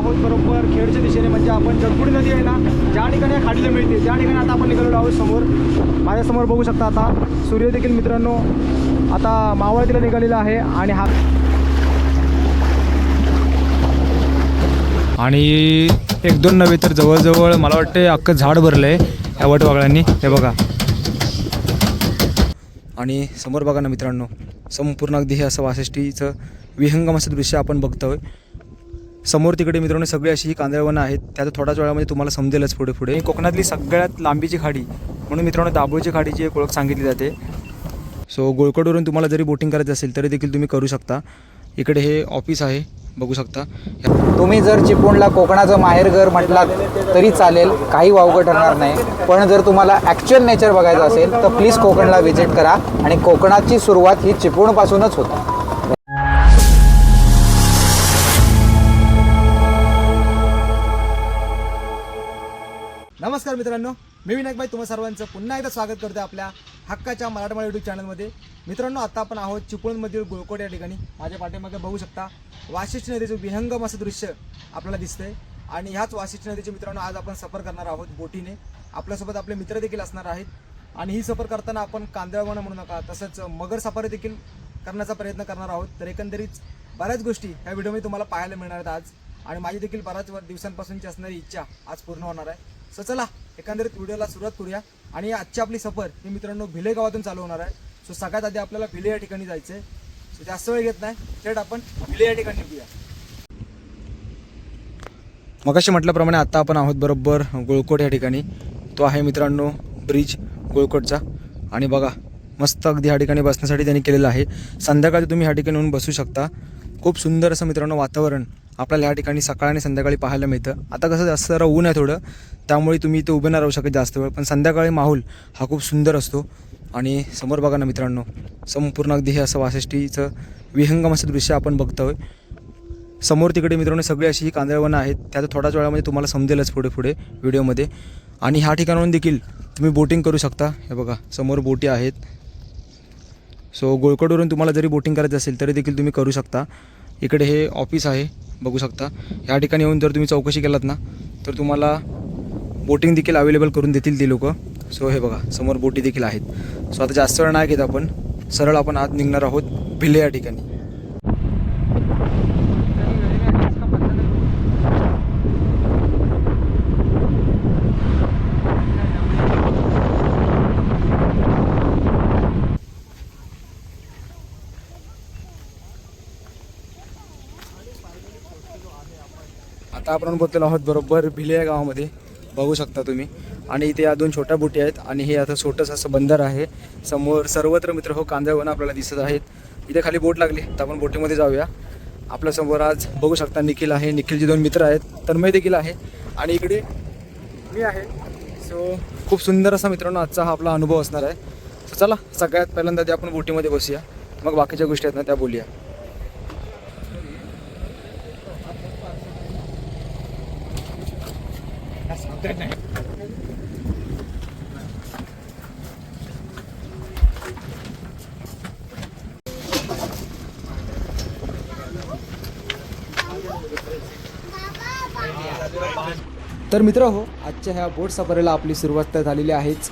आहोत बरोबर खेडच्या दिशेने म्हणजे आपण जगबुडी नदी आहे ना ज्या ठिकाणी खाडीला मिळते त्या ठिकाणी आता आपण निघालेलो आहोत समोर. माझ्यासमोर बघू शकता आता सूर्य देखील मित्रांनो आता मावळतीला निघालेला आहे आणि हा आणि एक दोन नव्हे तर जवळजवळ मला वाटते अख्खं झाड भरलं आहे ह्या वटवागळ्यांनी. हे बघा. आणि समोर बघा ना मित्रांनो संपूर्ण अगदी हे असं वाशिष्ठीचं विहंगम असं दृश्य आपण बघतोय. समोर तिकडे मित्रांनो सगळी अशी ही कांदळवनं आहेत. त्यात थोड्याच वेळामध्ये तुम्हाला समजेलच पुढे पुढे. कोकणातली सगळ्यात लांबीची खाडी म्हणून मित्रांनो दाभोळची खाडीची एक ओळख सांगितली जाते. सो गोळकडवरून तुम्हाला जरी बोटिंग करायचं असेल तरी देखील तुम्ही करू शकता. इकडे हे ऑफिस आहे बघू शकता. तुम्ही जर चिपळूणला कोकणाचं माहेरघर म्हटलात तरी चालेल काही वावगं ठरणार नाही. पण जर तुम्हाला ॲक्च्युअल नेचर बघायचं असेल तर प्लीज कोकणला व्हिजिट करा. आणि कोकणाची सुरुवात ही चिपळूणपासूनच होते. नमस्कार मित्रांनो मी विनायकबाई तुम्हा सर्वांचं पुन्हा एकदा स्वागत करतो आपल्या हक्काच्या मराठमोळा युट्यूब चॅनलमध्ये मित्रांनो आता आपण आहोत चिपळूणमधील गुळकोट या ठिकाणी. माझ्या पाठीमागे बघू शकता वाशिष्ठ नदीचं विहंगम असं दृश्य आपल्याला दिसतंय. आणि ह्याच वाशिष्ठ नदीचे मित्रांनो आज आपण सफर करणार आहोत बोटीने. आपल्यासोबत आपले मित्र देखील असणार आहेत. आणि ही सफर करताना आपण कांदळवणं म्हणू नका तसंच मगर सफारी देखील करण्याचा प्रयत्न करणार आहोत. तर एकंदरीत बऱ्याच गोष्टी ह्या व्हिडिओमध्ये तुम्हाला पाहायला मिळणार आहेत आज. आणि माझी देखील बऱ्याच वर दिवसांपासूनची असणारी इच्छा आज पूर्ण होणार आहे. सो चला एकंदरीत व्हिडिओला सुरुवात करूया. आणि आजची आपली सफर ही मित्रांनो भिले गावातून चालू होणार आहे. सो सगळ्यात आधी आपल्याला भिले या ठिकाणी जायचं आहे सो जास्त वेळ घेत नाही. थेट आपण भिले या ठिकाणी निघूया मगाशी म्हटल्याप्रमाणे आता आपण आहोत बरोबर गुळकोट या ठिकाणी. तो आहे मित्रांनो ब्रिज गुळकोटचा. आणि बघा मस्त अगदी ह्या ठिकाणी बसण्यासाठी त्यांनी केलेलं आहे. संध्याकाळी तुम्ही ह्या ठिकाणी येऊन बसू शकता. खूप सुंदर असं मित्रांनो वातावरण. आपल्याला ह्या ठिकाणी सकाळ आणि संध्याकाळी पाहायला मिळतं. आता कसं जास्त जरा ऊन आहे थोडं त्यामुळे तुम्ही इथे उभे नाही राहू शकत जास्त वेळ. पण संध्याकाळी माहोल हा खूप सुंदर असतो. आणि समोर बघा ना मित्रांनो संपूर्ण अगदी हे असं वासष्टीचं विहंगम असं दृश्य आपण बघतोय. समोर तिकडे मित्रांनो सगळी अशी ही कांदळवनं आहेत. त्यात थोड्याच वेळामध्ये तुम्हाला समजेलच पुढे पुढे व्हिडिओमध्ये. आणि ह्या ठिकाणाहून देखील तुम्ही बोटिंग करू शकता. हे बघा समोर बोटी आहेत. सो गोळकडवरून तुम्हाला जरी बोटिंग करायचं असेल तरी देखील तुम्ही करू शकता. इकडे हे ऑफिस आहे. बघू शकता. ह्या ठिकाणी येऊन जर तुम्ही चौकशी केलात ना तर तुम्हाला बोटिंग देखील अवेलेबल करून देतील ते लोक. सो हे बघा समोर बोटी देखील आहेत. सो आता जास्त वेळ नाही घेत आपण. सरळ आपण आत निघणार आहोत भिले या ठिकाणी. आता आपण पोहोचलेलो आहोत बरोबर भिले या गावामध्ये. बघू शकता तुम्ही. आणि इथे या दोन छोट्या बोटी आहेत आणि हे आता छोटंसं असं बंदर आहे. समोर सर्वत्र मित्र हो कांदळवन आपल्याला दिसत आहेत. इथे खाली बोट लागली तर आपण बोटीमध्ये जाऊया. आपल्यासमोर आज बघू शकता निखिल आहे. निखिलचे दोन मित्र आहेत. तन्मय देखील आहे. आणि इकडे मी आहे. सो खूप सुंदर असा मित्रांनो आजचा हा आपला अनुभव असणार आहे. सो चला सगळ्यात पहिल्यांदा ते आपण बोटीमध्ये बसूया. मग बाकीच्या गोष्टी आहेत ना त्या बोलूया. तर मित्र हो आजच्या ह्या बोट सफारीला आपली सुरुवात तर झालेली आहेच.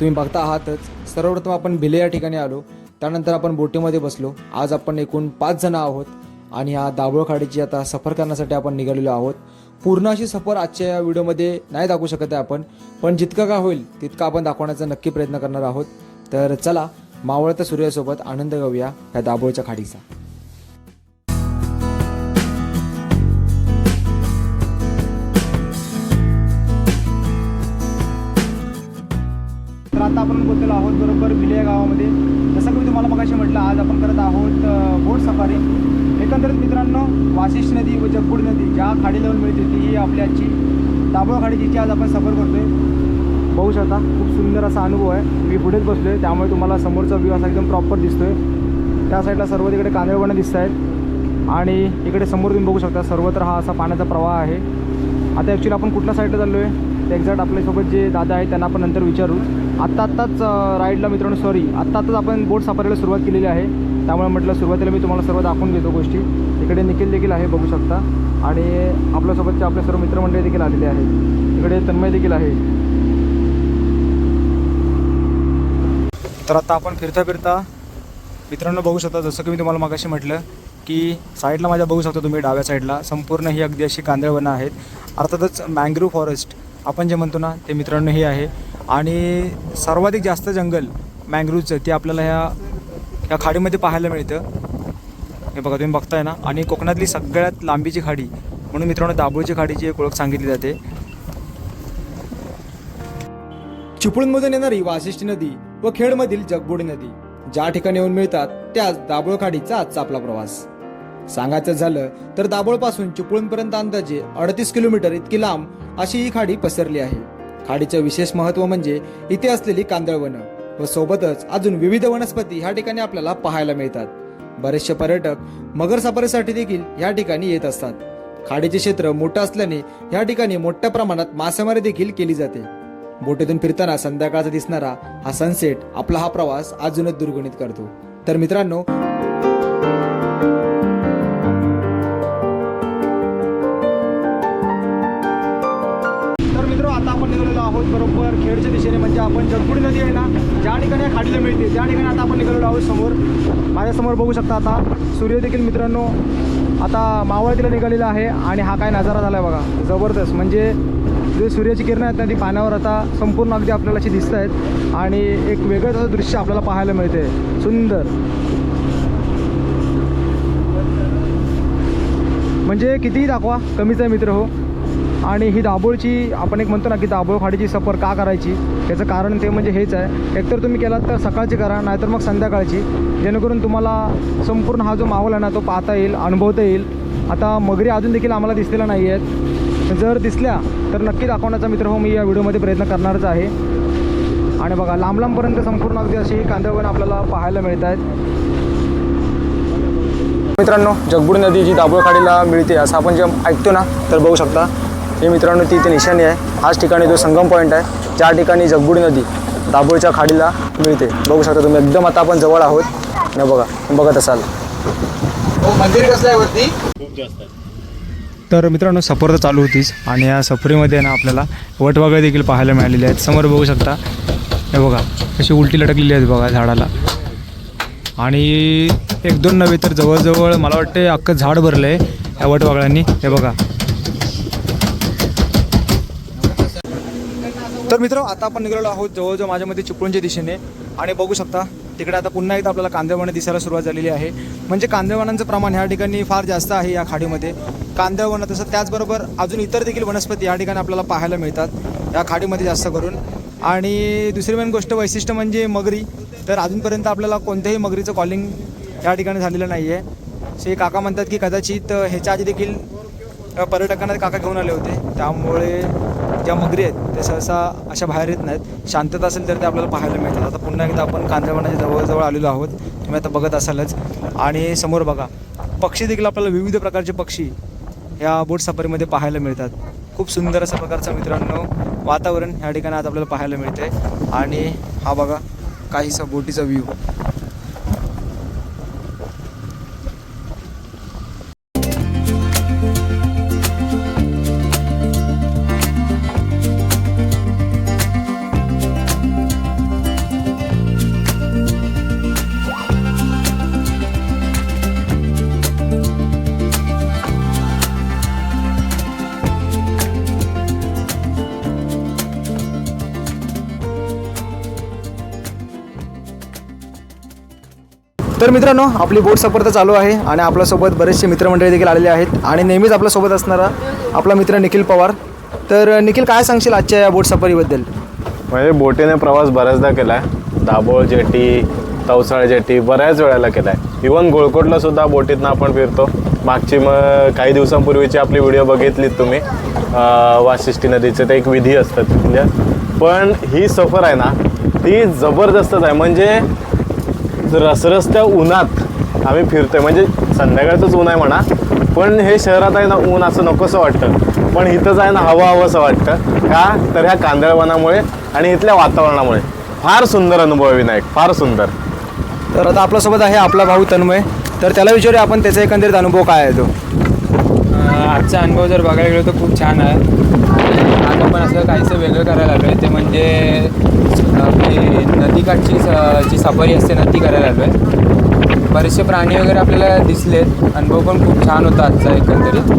तुम्ही बघता आहातच. सर्वप्रथम आपण भिले या ठिकाणी आलो. त्यानंतर आपण बोटीमध्ये बसलो. आज आपण एकूण पाच जण आहोत. आणि ह्या दाभोळखाडीची आता सफर करण्यासाठी आपण निघालेलो आहोत. पूर्ण अशी सफर आजच्या या व्हिडिओमध्ये नाही दाखवू शकत आहे आपण पण जितकं का होईल तितकं आपण दाखवण्याचा नक्की प्रयत्न करणार आहोत. तर चला मावळत्या सूर्यासोबत आनंद घेऊया ह्या दाभोळच्या खाडीचा. तर आता आपण बोललेलो आहोत बरोबर भिले गावामध्ये. जसं की मी तुम्हाला मगाशी म्हटलं आज आपण करत आहोत बोट सफारी. एकंदरीत मित्रांनो वाशिष्ठ नदी व जगबुड नदी ज्या खाडी लावून मिळते ती ही आपली आजची दाभोळ खाडी जिची आज आपण सफर करतोय. बघू शकता खूप सुंदर असा अनुभव आहे. मी पुढेच बसलो आहे त्यामुळे तुम्हाला समोरचा व्ह्यू असा एकदम प्रॉपर दिसतोय. त्या साईडला सर्व तिकडे कांदळवणं दिसत आहेत. आणि इकडे समोर तुम्ही बघू शकता सर्वत्र हा असा पाण्याचा प्रवाह आहे. आता ॲक्च्युली आपण कुठल्या साईडला चाललो आहे ते एक्झॅक्ट आपल्यासोबत जे दादा आहेत त्यांना आपण नंतर विचारू. आत्ता आत्ताच राईडला मित्रांनो सॉरी आत्ता आत्ताच आपण बोट सापडायला सुरुवात केलेली आहे. त्यामुळे म्हटलं सुरुवातीला मी तुम्हाला सर्व दाखवून देतो गोष्टी. इकडे निखिल देखील आहे बघू शकता. आणि आपल्यासोबतचे आपले सर्व मित्रमंडळी देखील आलेले आहेत. इकडे तन्मय देखील आहे. तर आता आपण फिरता फिरता मित्रांनो बघू शकता जसं की मी तुम्हाला मागाशी म्हटलं की साईडला माझ्या बघू शकता तुम्ही डाव्या साईडला संपूर्ण ही अगदी अशी कांदळवनं आहेत. अर्थातच मँग्रोव्ह फॉरेस्ट आपण जे म्हणतो ना ते मित्रांनो हे आहे. आणि सर्वाधिक जास्त जंगल मँग्रोव्हचं ते आपल्याला ह्या ह्या खाडीमध्ये पाहायला मिळतं. हे बघा तुम्ही बघताय ना? आणि कोकणातली सगळ्यात लांबीची खाडी म्हणून मित्रांनो दाभोळची खाडीची एक ओळख सांगितली जाते. चिपळूणमधून येणारी वाशिष्ठी नदी व खेडमधील जगबुडी नदी ज्या ठिकाणी येऊन मिळतात त्याच दाभोळ खाडीचा आजचा आपला प्रवास. सांगायचं झालं तर दाभोळपासून चिपळूणपर्यंत अंदाजे अडतीस किलोमीटर इतकी लांब अशी ही खाडी पसरली आहे. खाडीचं विशेष महत्त्व म्हणजे इथे असलेली कांदळवनं व सोबतच अजून विविध वनस्पती ह्या ठिकाणी आपल्याला पाहायला मिळतात. बरेचसे पर्यटक मगर सफारीसाठी देखील या ठिकाणी येत असतात. खाडीचे क्षेत्र मोठं असल्याने या ठिकाणी मोठ्या प्रमाणात मासेमारी देखील केली जाते. बोटीतून फिरताना संध्याकाळचा दिसणारा हा सनसेट आपला हा प्रवास अजूनच दुर्गुणित करतो. तर मित्रांनो आहोत बरोबर. खेडच्या दिशेने म्हणजे आपण जगबुडी नदी आहे ना ज्या ठिकाणी खाडीला मिळते त्या ठिकाणी आता आपण निघालेलो आहोत समोर. माझ्यासमोर बघू शकता आता सूर्य देखील मित्रांनो आता मावळतीला निघालेला आहे आणि हा काय नजारा झाला आहे बघा. जबरदस्त. म्हणजे जे सूर्याची किरणं आहेत ना ती पाण्यावर आता संपूर्ण अगदी आपल्याला अशी दिसत आहेत. आणि एक वेगळंच असं दृश्य आपल्याला पाहायला मिळते. सुंदर. म्हणजे कितीही दाखवा कमीच आहे मित्र हो. आणि ही दाभोळची आपण एक म्हणतो ना की दाभोळ खाडीची सफर का करायची? याचं कारण ते म्हणजे हेच आहे. एकतर तुम्ही केलात तर सकाळची करा नाहीतर मग संध्याकाळची. जेणेकरून तुम्हाला संपूर्ण हा जो माहोल आहे ना तो पाहता येईल अनुभवता येईल. आता मगरी अजून देखील आम्हाला दिसलेल्या नाही आहेत जर दिसल्या तर नक्की दाखवण्याचा मित्र हो मी या व्हिडिओमध्ये प्रयत्न करणारच आहे. आणि बघा लांब लांबपर्यंत संपूर्ण अगदी अशी कांदळवन आपल्याला पाहायला मिळत आहेत मित्रांनो जगबुडी नदी जी दाभोळखाडीला मिळते असं आपण जे ऐकतो ना तर बघू शकता. हे मित्रांनो ती इथे निशाणी आहे. हाच ठिकाणी जो संगम पॉईंट आहे ज्या ठिकाणी जगबुडी नदी दाभोळच्या खाडीला मिळते. बघू शकता तुम्ही एकदम आता आपण जवळ आहोत. न बघा बघत असाल. हो मंदिर कसलं आहे वरती? तर मित्रांनो सफर तर चालू होतीच. आणि या सफरीमध्ये ना आपल्याला वटवागळे देखील पाहायला मिळालेले आहेत. समोर बघू शकता. हे बघा कशी उलटी लटकलेली आहेत बघा झाडाला. आणि एक दोन नव्हे तर जवळजवळ मला वाटते अख्खं झाड भरलं आहे या वटवागळ्यांनी हे बघा तर मित्र आता आपण निघालो आहोत जवळजवळ माझ्या मध्ये चिपळूणच्या दिशेने. आणि बघू शकता तिकडे आता पुन्हा एकदा आपल्याला कांदेवाणे दिसायला सुरुवात झालेली आहे. म्हणजे कांदेवाणांचं प्रमाण ह्या ठिकाणी फार जास्त आहे या खाडीमध्ये. कांदळवनं तसं त्याचबरोबर अजून इतर देखील वनस्पती या ठिकाणी आपल्याला पाहायला मिळतात या खाडीमध्ये जास्त करून. आणि दुसरी मेन गोष्ट वैशिष्ट्य म्हणजे मगरी. तर अजूनपर्यंत आपल्याला कोणत्याही मगरीचं कॉलिंग या ठिकाणी झालेलं नाही आहे से काका म्हणतात की कदाचित ह्याच्या आधी देखील पर्यटकांना काका घेऊन आले होते. त्यामुळे ज्या मगरी आहेत ते सहसा अशा बाहेर येत नाहीत. शांतता असेल तर ते आपल्याला पाहायला मिळतात. आता पुन्हा एकदा आपण कांदळवनाच्या जवळजवळ आलेलो आहोत. तुम्ही आता बघत असालच. आणि समोर बघा पक्षी देखील आपल्याला विविध प्रकारचे पक्षी ह्या बोट सफारीमध्ये पाहायला मिळतात. खूप सुंदर अशा प्रकारचं मित्रांनो वातावरण ह्या ठिकाणी आज आपल्याला पाहायला मिळते आणि हा बघा काहीसा बोटीचा व्ह्यू तर मित्रांनो आपली बोट सफर तर चालू आहे आणि आपल्यासोबत बरेचसे मित्रमंडळी देखील आलेले आहेत आणि नेहमीच आपल्यासोबत असणारा आपला मित्र निखिल पवार. तर निखिल काय सांगशील आजच्या या बोट सफरीबद्दल? म्हणजे बोटीने प्रवास बऱ्याचदा केला आहे दाभोळ जेटी तवसाळ जेटी बऱ्याच वेळेला केला आहे इवन गोळकोटला सुद्धा बोटीतनं आपण फिरतो. मागची मग काही दिवसांपूर्वीची आपली व्हिडिओ बघितलीत तुम्ही. वाशिष्ठी नदीचे ते एक विधी असतात तिथल्या. पण ही सफर आहे ना ती जबरदस्तच आहे. म्हणजे रसरस्त्या उन्हात आम्ही फिरतोय म्हणजे संध्याकाळचंच ऊन आहे म्हणा पण हे शहरात आहे ना ऊन असं नकोसं वाटतं. पण इथंच आहे ना हवं हवंसं वाटतं. का? तर ह्या कांदळवनामुळे आणि इथल्या वातावरणामुळे फार सुंदर अनुभव आहे विनायक फार सुंदर. तर आता आपल्यासोबत आहे आपला भाऊ तन्मय. तर त्याला विचारूया आपण त्याचा एकंदरीत अनुभव काय आहे तो? आजचा अनुभव जर बघायला गेलो तर खूप छान आहे. आज आपण असं काहीसं वेगळं करायला आहे ते म्हणजे आपली नदीकाठची स- जी सफारी असते ना ती करायला आलो आहे बरेचसे प्राणी वगैरे आपल्याला दिसलेत. अनुभव पण खूप छान होता आजचा एकंदरीत.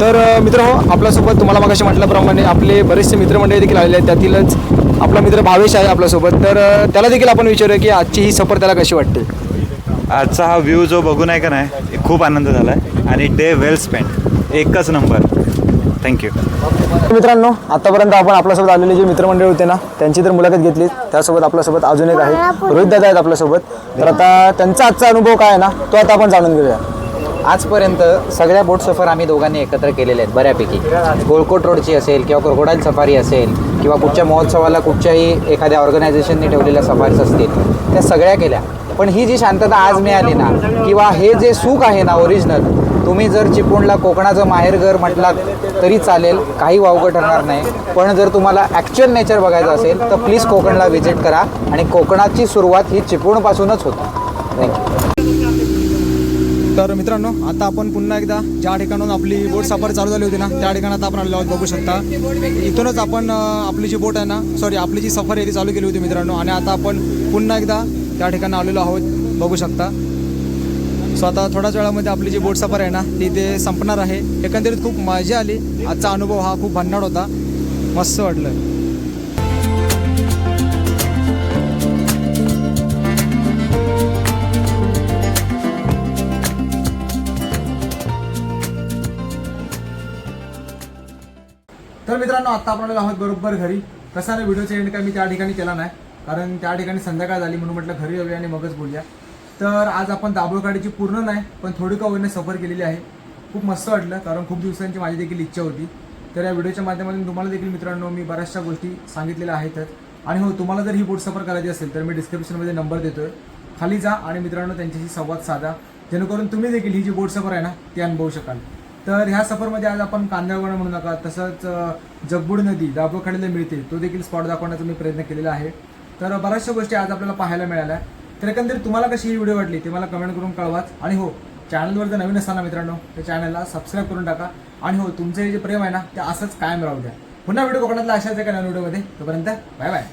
तर मित्र हो आपल्यासोबत तुम्हाला मग म्हटल्याप्रमाणे आपले बरेचसे मित्रमंडळी देखील आलेले आहेत. त्यातीलच आपला मित्र भावेश आहे आपल्यासोबत. तर त्याला देखील आपण विचारूया की आजची ही सफर त्याला कशी वाटते? आजचा हा व्ह्यू जो बघून आहे का नाही खूप आनंद झाला आहे आणि डे वेल स्पेंड एकच नंबर. Thank you. मित्रांनो आतापर्यंत आपण आपल्यासोबत आलेले जे मित्रमंडळी होते ना त्यांची तर मुलाखत घेतली त्यासोबत आपल्यासोबत अजून एक आहे. रोहित दादा आहेत आपल्यासोबत. तर आता त्यांचा आजचा अनुभव काय आहे ना तो आता आपण जाणून घेऊया. आजपर्यंत सगळ्या बोट सफर आम्ही दोघांनी एकत्र केलेल्या आहेत बऱ्यापैकी. गोलकोट रोडची असेल किंवा क्रोकोडाईल सफारी असेल किंवा कुठच्या महोत्सवाला कुठच्याही एखाद्या ऑर्गनायझेशनने ठेवलेल्या सफारीज असतील त्या सगळ्या केल्या. पण ही जी शांतता आज मिळाली ना किंवा हे जे सुख आहे ना ओरिजिनल तुम्ही जर चिपळूणला कोकणाचं माहेरघर म्हटलात तरी चालेल काही वावगं ठरणार नाही. पण जर तुम्हाला ॲक्च्युअल नेचर बघायचं असेल तर प्लीज कोकणला व्हिजिट करा आणि कोकणाची सुरुवात ही चिपळूणपासूनच होते. थँक्यू तर मित्रांनो आता आपण पुन्हा एकदा ज्या ठिकाणून आपली बोट सफर चालू झाली होती ना त्या ठिकाणात आपण आलेलो आहोत बघू शकता. इथूनच आपण आपली जी बोट आहे ना सॉरी आपली जी सफर आहे ती चालू केली होती मित्रांनो आणि आता आपण पुन्हा एकदा त्या ठिकाणी आलेलो आहोत बघू शकता. सो आता थोड्याच वेळामध्ये आपली जी बोट सफर आहे ना ती ते संपणार आहे. एकंदरीत खूप मजा आली. आजचा अनुभव हा खूप भन्नाट होता. मस्त वाटलं. तर मित्रांनो आता आपण आहोत बरोबर घरी. कसा ना व्हिडिओचा एंड काय मी त्या ठिकाणी केला नाही. कारण त्या ठिकाणी संध्याकाळ झाली म्हणून म्हटलं घरी येऊया आणि मगच बोलूया. तर आज आपण दाभोळकाडीची पूर्ण नाही पण थोडी का होईना सफर केलेली आहे. खूप मस्त वाटलं कारण खूप दिवसांची माझी देखील इच्छा होती. तर या व्हिडिओच्या माध्यमातून तुम्हाला देखील मित्रांनो मी बऱ्याचशा गोष्टी सांगितलेल्या आहेतच आणि हो तुम्हाला जर ही बोट सफर करायची असेल तर मी डिस्क्रिप्शनमध्ये नंबर देतोय. खाली जा आणि मित्रांनो त्यांच्याशी संवाद साधा. जेणेकरून तुम्ही देखील ही जी बोट सफर आहे ना ती अनुभवू शकाल. तर ह्या सफरमध्ये आज आपण कांदळवण म्हणू नका तसंच जगबुड नदी दाभोळखाडीला मिळते तो देखील स्पॉट दाखवण्याचा मी प्रयत्न केलेला आहे. तर बऱ्याचशा गोष्टी आज आपल्याला पाहायला मिळाल्या. तर एकंदरीत तुम्हाला कशी ही व्हिडिओ वाटली ते मला कमेंट करून कळवाच. आणि हो चॅनलवर जर नवीन असताना मित्रांनो त्या चॅनलला सबस्क्राईब करून टाका. आणि हो तुमचं हे जे प्रेम आहे ना ते असंच कायम राहू द्या. पुन्हा व्हिडिओ कोकणातला अशाच एका नवीन व्हिडिओमध्ये तोपर्यंत बाय बाय